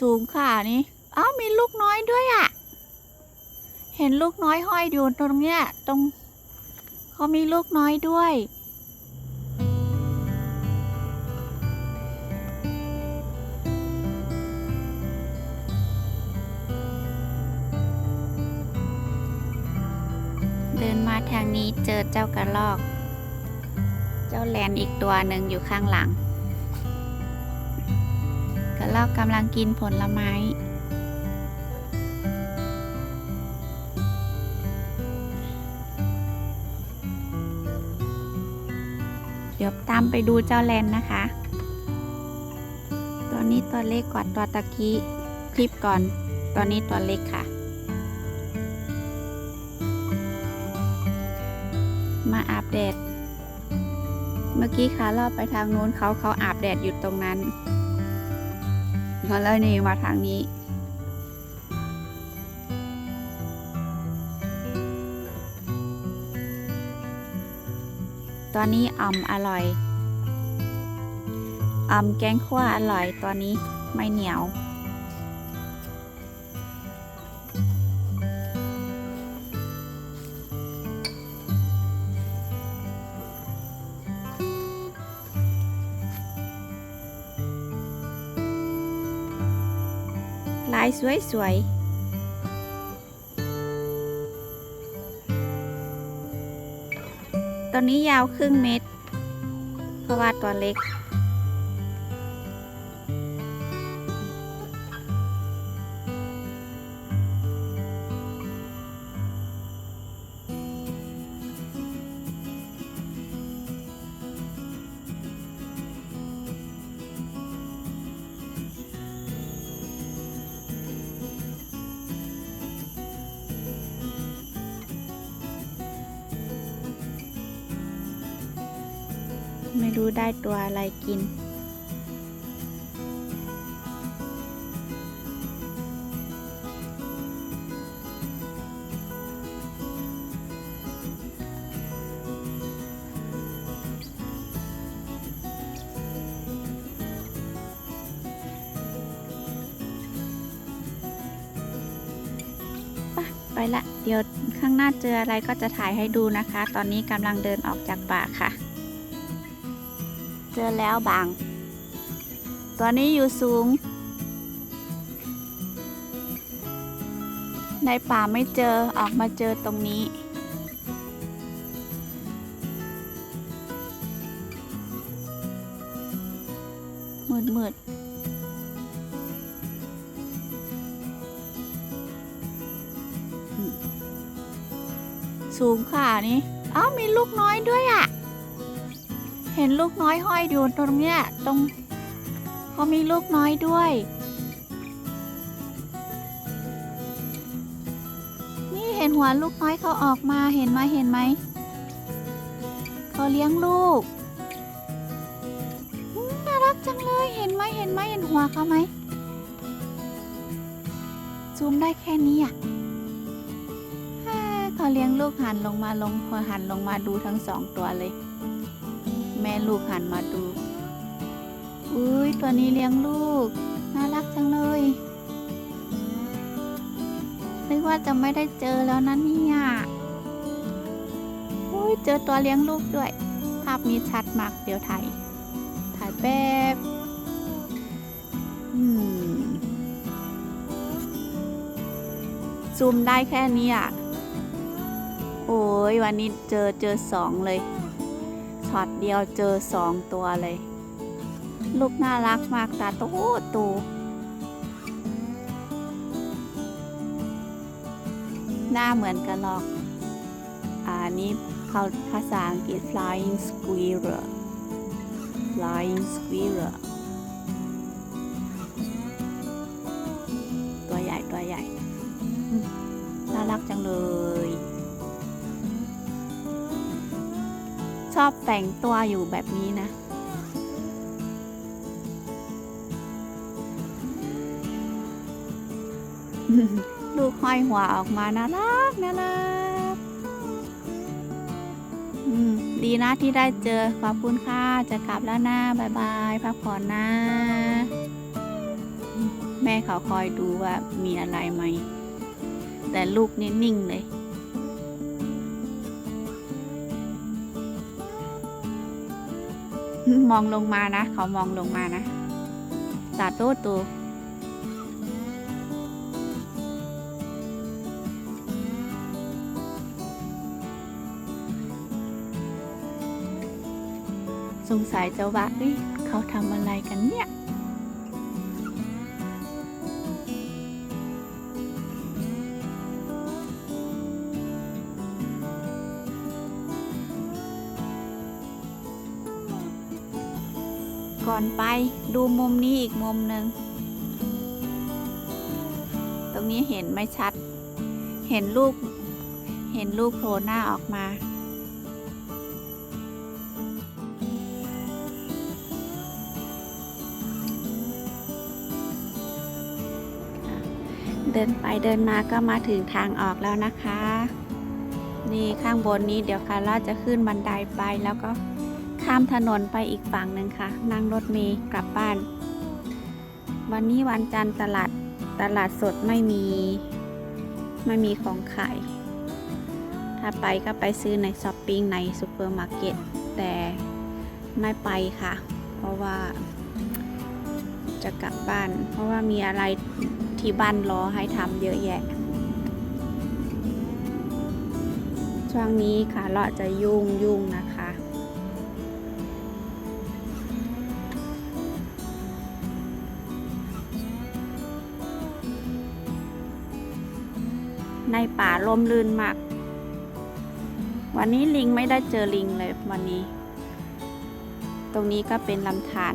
สูงค่ะนี่อ้าวมีลูกน้อยด้วยอะ่ะ เห็นลูกน้อยห้อยอยู่ตรงเนี้ย ตรงเขามีลูกน้อยด้วยเดินมาทางนี้เจอเจ้ากระรอก เจ้าแลนอีกตัวหนึ่งอยู่ข้างหลัง กระรอกกำลังกินผลไม้ เดี๋ยวตามไปดูเจ้าแลนนะคะ ตัวนี้ตัวเล็กกว่าตัวตะกี้คลิปก่อน ตัวนี้ตัวเล็กค่ะ มาอาบแดด เมื่อกี้ค่ะรอบไปทางนู้นเขาเขาอาบแดดอยู่ตรงนั้น ก็เลยนี่มาทางนี้ ตอนนี้อ่อมอร่อยอ่อมแกงขั่วอร่อยตัวนี้ไม่เหนียวายสวยๆตอนนี้ยาวครึ่งเมตร เพราะว่าตัวเล็ก รู้ได้ตัวอะไรกิน ไปละ เดี๋ยวข้างหน้าเจออะไรก็จะถ่ายให้ดูนะคะ ตอนนี้กำลังเดินออกจากป่าค่ะ เจอแล้วบาง ตัวนี้อยู่สูง ในป่าไม่เจอออกมาเจอตรงนี้ มืดมืดอืมสูงค่ะนี่อ้าวมีลูกน้อยด้วยอะ เห็นลูกน้อยห้อยอยู่ตรงเนี้ยตรงเขามีลูกน้อยด้วย นี่เห็นหัวลูกน้อยเขาออกมาเห็นไหมเห็นไหมเขาเลี้ยงลูกน่ารักจังเลยเห็นไหมเห็นไหมเห็นหัวเขาไหมซูมได้แค่นี้อะเอ้ยเขาเลี้ยงลูกหันลงมาลงพอหันลงมาดูทั้งสองตัวเลย แม่ลูกหันมาดู อุ้ยตัวนี้เลี้ยงลูก น่ารักจังเลยนึกว่าจะไม่ได้เจอแล้วนะเนี่ยอุ้ยเจอตัวเลี้ยงลูกด้วย ภาพนี้ชัดมากเดี๋ยวถ่าย ถ่ายแป๊บอืมซูมได้แค่นี้อะ โอ้ยวันนี้เจอเจอสองเลย ช็อตเดียวเจอสองตัวเลย ลูกน่ารักมากตาโตโตหน้าเหมือนกันหรอก อันนี้เขาภาษาอังกฤษ flying squirrel flying squirrel ชอบแต่งตัวอยู่แบบนี้นะ ลูกห้อยหัวออกมาน่ารักน่ารักอืมดีนะที่ได้เจอ ขอบคุณค่ะ จะกลับแล้วนะบายบายพักผ่อนนะ แม่ม่เขาคอยดูว่ามีอะไรไหม แต่ลูกนี่นิ่งเลย มองลงมานะ เขามองลงมานะตาโตโตสงสัยจะว่าเอ้ยเขาทำอะไรกันเนี่ย ก่อนไป ดูมุมนี้อีกมุมหนึ่ง ตรงนี้เห็นไม่ชัด เห็นลูก เห็นลูกโผล่หน้าออกมาเดินไปเดินมาก็มาถึงทางออกแล้วนะคะ นี่ข้างบนนี้เดี๋ยวคาร่าจะขึ้นบันไดไปแล้วก็ ข้ามถนนไปอีกฝั่งหนึ่งค่ะ นั่งรถเมล์กลับบ้าน วันนี้วันจันทร์ตลาดตลาดสดไม่มีไม่มีของขาย ถ้าไปก็ไปซื้อในช้อปปิ้งในซูเปอร์มาร์เก็ต แต่ไม่ไปค่ะ เพราะว่า จะกลับบ้าน เพราะว่ามีอะไรที่บ้านรอให้ทำเยอะแยะ ช่วงนี้ค่ะเราจะยุ่งยุ่งนะคะ ในป่าลมลื่นมาก วันนี้ลิงไม่ได้เจอลิงเลยวันนี้ ตรงนี้ก็เป็นลำธาร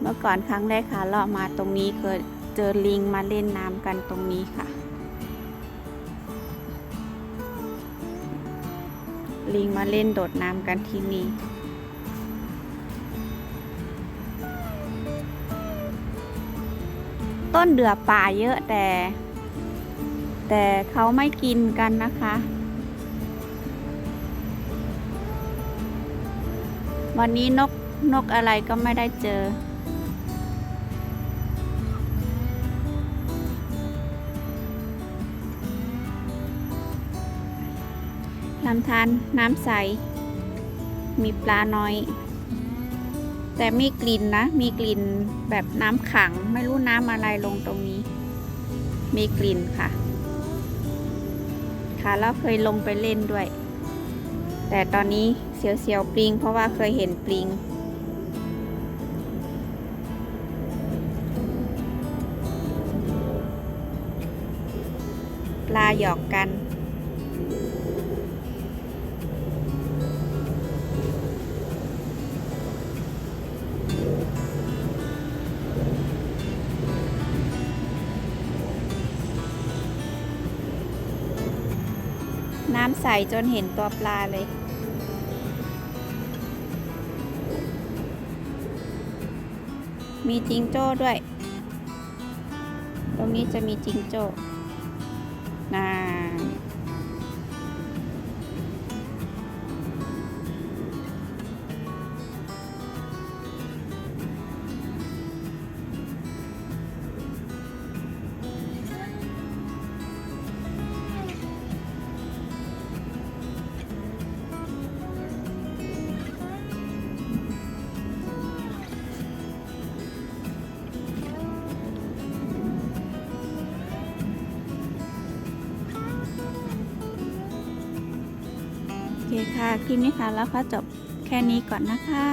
เมื่อก่อนครั้งแรกค่ะเลาะมาตรงนี้เคยเจอลิงมาเล่นน้ำกันตรงนี้ค่ะ ลิงมาเล่นโดดน้ำกันที่นี่ต้นเดือป่าเยอะแต่ แต่เขาไม่กินกันนะคะ วันนี้นกนกอะไรก็ไม่ได้เจอ ลำธารน้ำใส มีปลาน้อย แต่มีกลิ่นนะ มีกลิ่นแบบน้ำขัง ไม่รู้น้ำอะไรลงตรงนี้ มีกลิ่นค่ะค่ะ แล้วเคยลงไปเล่นด้วย แต่ตอนนี้เสียวๆปลิง เพราะว่าเคยเห็นปลิง ปลาหยอกกันำใสจนเห็นตัวปลาเลย มีจิงโจ้ด้วย ตรงนี้จะมีจิงโจ้น่า คค่ะ คลิปนี้ค่ะแล้วก็จบแค่นี้ก่อนนะคะ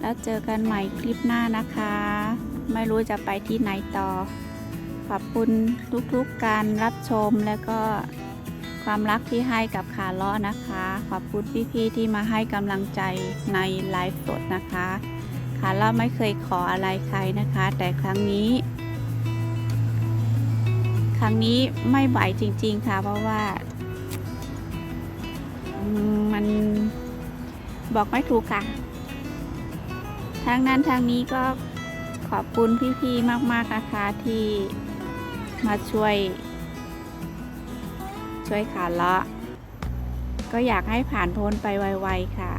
แล้วเจอกันใหม่คลิปหน้านะคะ ไม่รู้จะไปที่ไหนต่อ ขอบคุณทุกๆการรับชมแล้วก็ความรักที่ให้กับขาล้อนะคะ ขอบคุณพี่ๆที่มาให้กำลังใจในไลฟ์สดนะคะขาล้อไม่เคยขออะไรใครนะคะ แต่ครั้งนี้ ครั้งนี้ไม่ไหวจริง ๆค่ะเพราะว่า มันบอกไม่ถูกค่ะ ทางนั้นทางนี้ก็ขอบคุณพี่ๆมากๆนะคะที่มาช่วย ช่วยขาเลาะ ก็อยากให้ผ่านพ้นไปไวๆค่ะ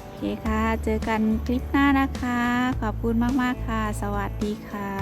โอเคเคค่ะ เจอกันคลิปหน้านะคะ ขอบคุณมากๆค่ะ สวัสดีค่ะ